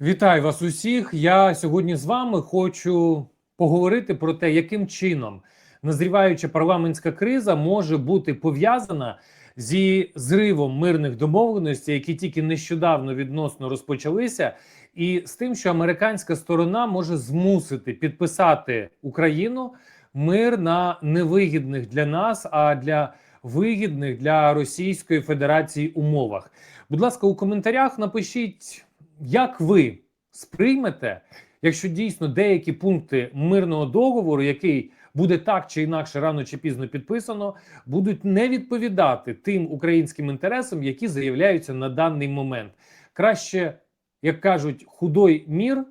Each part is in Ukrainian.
Вітаю вас усіх. Я сьогодні з вами хочу поговорити про те, яким чином назріваюча парламентська криза може бути пов'язана зі зривом мирних домовленостей, які тільки нещодавно відносно розпочалися, і з тим, що американська сторона може змусити підписати Україну мир на невигідних для нас, а для вигідних для Російської Федерації умовах. Будь ласка, у коментарях напишіть. Як ви сприймете, якщо дійсно деякі пункти мирного договору, який буде так чи інакше рано чи пізно підписано, будуть не відповідати тим українським інтересам, які заявляються на даний момент? Краще, як кажуть, худой мір,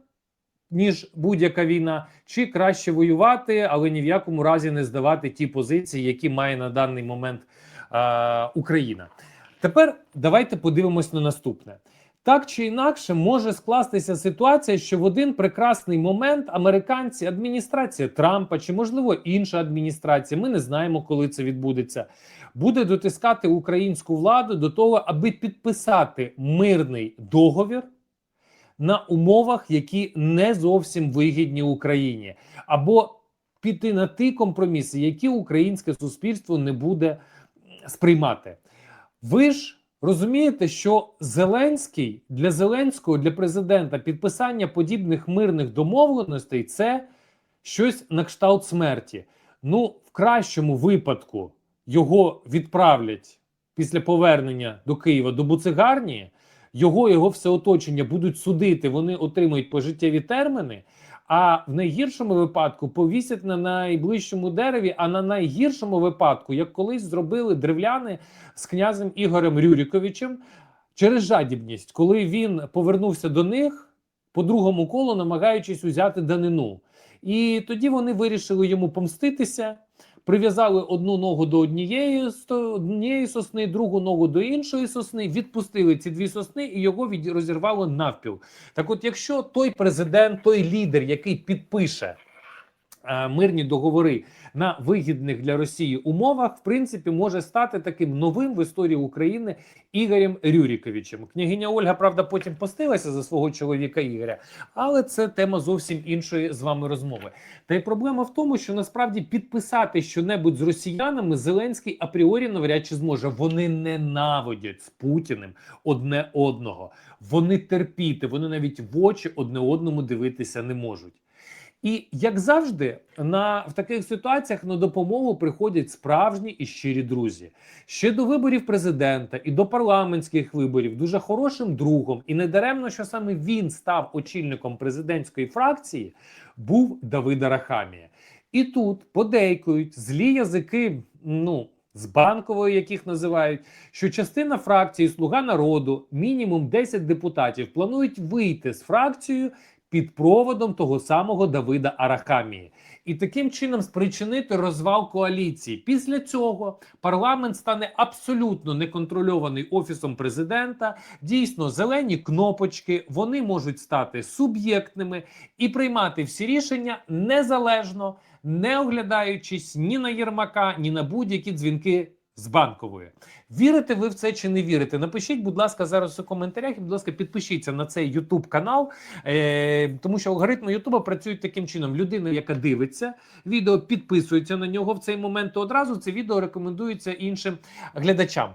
ніж будь-яка війна, чи краще воювати, але ні в якому разі не здавати ті позиції, які має на даний момент е, Україна. Тепер давайте подивимось на наступне. Так чи інакше може скластися ситуація, що в один прекрасний момент американці, адміністрація Трампа чи можливо інша адміністрація, ми не знаємо, коли це відбудеться, буде дотискати українську владу до того, аби підписати мирний договір на умовах, які не зовсім вигідні Україні, або піти на ті компроміси, які українське суспільство не буде сприймати. Ви ж Розумієте, що Зеленський для Зеленського, для президента підписання подібних мирних домовленостей це щось на кшталт смерті. Ну, в кращому випадку його відправлять після повернення до Києва до буцегарні, його його все оточення будуть судити, вони отримують пожиттєві терміни. А в найгіршому випадку повісять на найближчому дереві. А на найгіршому випадку, як колись зробили древляни з князем Ігорем Рюріковичем через жадібність, коли він повернувся до них по другому колу, намагаючись узяти данину. І тоді вони вирішили йому помститися прив'язали одну ногу до однієї однієї сосни, другу ногу до іншої сосни, відпустили ці дві сосни і його від розірвало навпіл. Так, от, якщо той президент, той лідер, який підпише мирні договори на вигідних для Росії умовах, в принципі, може стати таким новим в історії України Ігорем Рюріковичем. Княгиня Ольга, правда, потім постилася за свого чоловіка Ігоря, але це тема зовсім іншої з вами розмови. Та й проблема в тому, що насправді підписати щонебудь з росіянами Зеленський апріорі навряд чи зможе. Вони ненавидять з Путіним одне одного. Вони терпіти, вони навіть в очі одне одному дивитися не можуть. І як завжди, на в таких ситуаціях на допомогу приходять справжні і щирі друзі. Ще до виборів президента і до парламентських виборів дуже хорошим другом, і недаремно, що саме він став очільником президентської фракції, був Давид Арахамія. І тут подейкують злі язики, ну. З банкової, яких називають, що частина фракції Слуга народу, мінімум 10 депутатів, планують вийти з фракцією під проводом того самого Давида Арахамії. І таким чином спричинити розвал коаліції. Після цього парламент стане абсолютно неконтрольований офісом президента. Дійсно, зелені кнопочки вони можуть стати суб'єктними і приймати всі рішення незалежно, не оглядаючись ні на Єрмака, ні на будь-які дзвінки з банкової. Вірите ви в це чи не вірите? Напишіть, будь ласка, зараз у коментарях і, будь ласка, підпишіться на цей YouTube канал, е, тому що алгоритми Ютуба працюють таким чином. Людина, яка дивиться, відео підписується на нього в цей момент, то одразу це відео рекомендується іншим глядачам.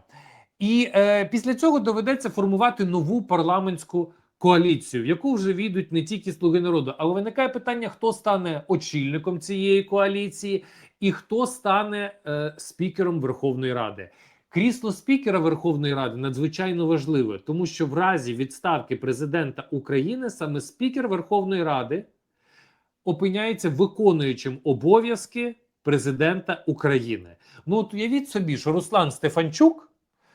І е, після цього доведеться формувати нову парламентську коаліцію, в яку вже війдуть не тільки слуги народу, але виникає питання: хто стане очільником цієї коаліції, і хто стане е, спікером Верховної Ради. Крісло спікера Верховної Ради надзвичайно важливе, тому що в разі відставки президента України саме спікер Верховної Ради опиняється виконуючим обов'язки президента України. Ну от уявіть собі, що Руслан Стефанчук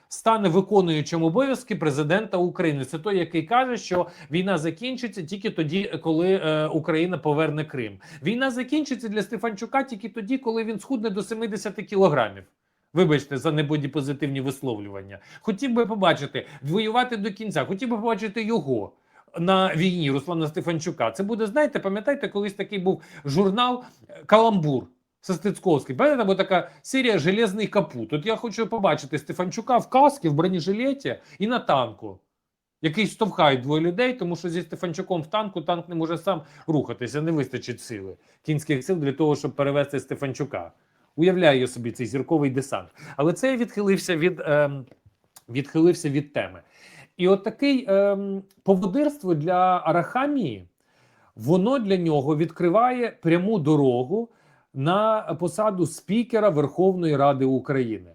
стане виконуючим обов'язки президента України. Це той, який каже, що війна закінчиться тільки тоді, коли е, Україна поверне Крим. Війна закінчиться для Стефанчука тільки тоді, коли він схудне до 70 кілограмів. Вибачте за небодіпозитивні висловлювання. Хотів би побачити воювати до кінця. Хотів би побачити його на війні Руслана Стефанчука. Це буде, знаєте, пам'ятаєте, колись такий був журнал Каламбур со Стецьковським. Пам'ятаєте, або така серія Железний капут. От я хочу побачити Стефанчука в каскі, в бронежилеті і на танку. який штовхають двоє людей, тому що зі Стефанчуком в танку танк не може сам рухатися, не вистачить сили кінських сил для того, щоб перевести Стефанчука. Уявляю собі цей зірковий десант. Але це я відхилився від, ем, відхилився від теми. І от такий ем, поводирство для Арахамії, воно для нього відкриває пряму дорогу на посаду спікера Верховної Ради України.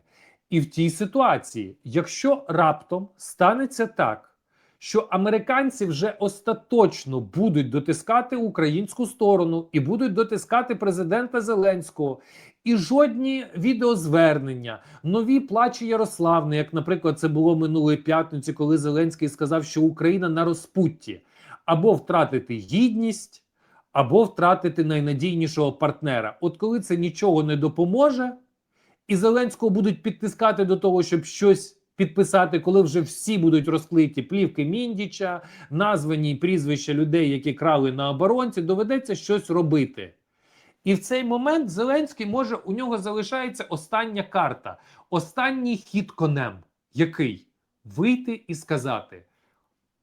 І в тій ситуації, якщо раптом станеться так, що американці вже остаточно будуть дотискати українську сторону і будуть дотискати президента Зеленського, і жодні відеозвернення, нові плачі Ярославни, як, наприклад, це було минулої п'ятниці, коли Зеленський сказав, що Україна на розпутті або втратити гідність, або втратити найнадійнішого партнера. От коли це нічого не допоможе, і Зеленського будуть підтискати до того, щоб щось підписати, коли вже всі будуть розклиті плівки Міндіча, названі прізвища людей, які крали на оборонці, доведеться щось робити. І в цей момент Зеленський може у нього залишається остання карта, останній хід конем, який вийти і сказати: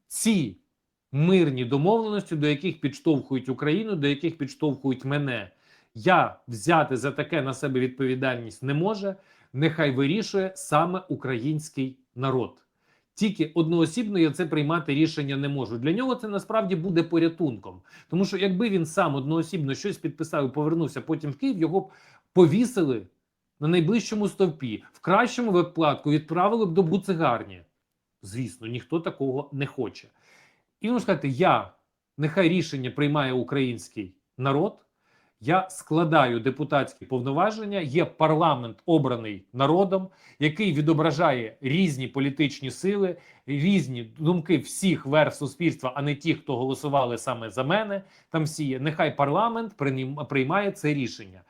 ці мирні домовленості, до яких підштовхують Україну, до яких підштовхують мене, я взяти за таке на себе відповідальність не може. Нехай вирішує саме український народ. Тільки одноосібно я це приймати рішення не можу. Для нього це насправді буде порятунком. Тому що якби він сам одноосібно щось підписав і повернувся потім в Київ, його б повісили на найближчому стовпі, в кращому випадку відправили б до буцегарні. Звісно, ніхто такого не хоче. І можна сказати, я нехай рішення приймає український народ. Я складаю депутатські повноваження. Є парламент, обраний народом, який відображає різні політичні сили, різні думки всіх верств суспільства, а не ті, хто голосували саме за мене. Там всі є. Нехай парламент прийм- приймає це рішення.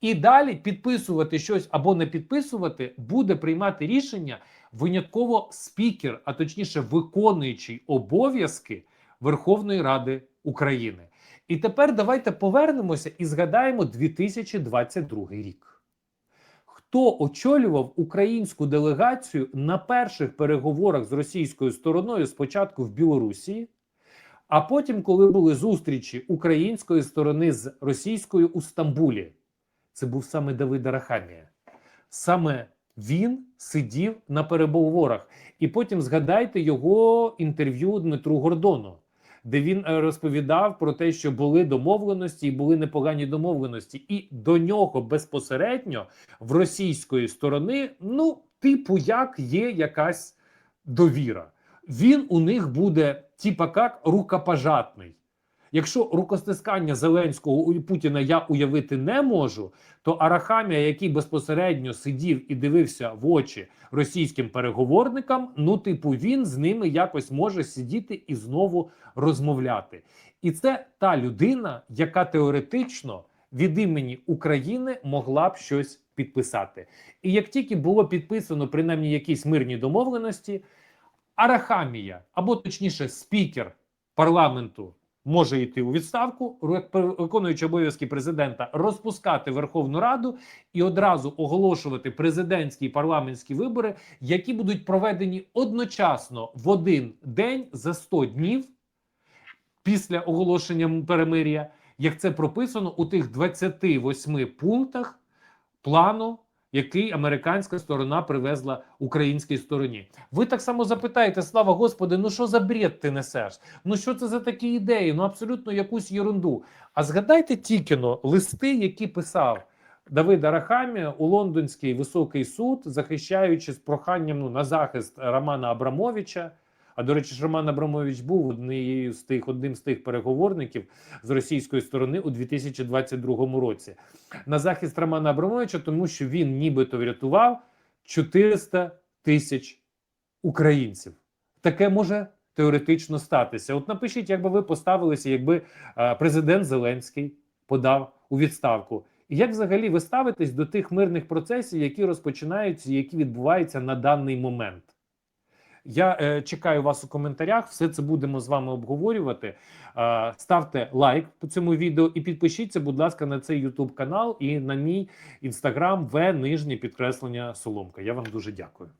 І далі підписувати щось або не підписувати буде приймати рішення винятково спікер, а точніше, виконуючий обов'язки Верховної Ради України. І тепер давайте повернемося і згадаємо 2022 рік. Хто очолював українську делегацію на перших переговорах з російською стороною спочатку в Білорусі, а потім, коли були зустрічі української сторони з російською у Стамбулі? Це був саме Давид Арахамія. Саме він сидів на переговорах. І потім згадайте його інтерв'ю Дмитру Гордону де він е, розповідав про те, що були домовленості і були непогані домовленості, і до нього безпосередньо в російської сторони, ну, типу, як є якась довіра. Він у них буде, типа як рукопожатний. Якщо рукостискання Зеленського і Путіна я уявити не можу, то Арахамія, який безпосередньо сидів і дивився в очі російським переговорникам, ну, типу, він з ними якось може сидіти і знову розмовляти. І це та людина, яка теоретично від імені України могла б щось підписати. І як тільки було підписано принаймні якісь мирні домовленості, Арахамія, або точніше, спікер парламенту може йти у відставку, виконуючи обов'язки президента, розпускати Верховну Раду і одразу оголошувати президентські і парламентські вибори, які будуть проведені одночасно в один день за 100 днів після оголошення перемир'я, як це прописано у тих 28 пунктах плану який американська сторона привезла українській стороні. Ви так само запитаєте, слава Господи, ну що за бред ти несеш? Ну що це за такі ідеї? Ну абсолютно якусь єрунду. А згадайте тільки но листи, які писав. Давида Рахамі у лондонський високий суд, захищаючи з проханням ну, на захист Романа Абрамовича. А до речі, Роман Абрамович був однією з тих одним з тих переговорників з російської сторони у 2022 році на захист Романа Абрамовича, тому що він нібито врятував 400 тисяч українців. Таке може теоретично статися. От напишіть, як би ви поставилися, якби президент Зеленський подав у відставку. І як взагалі ви ставитесь до тих мирних процесів, які розпочинаються, які відбуваються на даний момент? Я е, чекаю вас у коментарях. Все це будемо з вами обговорювати. Е, ставте лайк по цьому відео і підпишіться, будь ласка, на цей YouTube канал і на мій інстаграм в нижнє підкреслення Соломка. Я вам дуже дякую.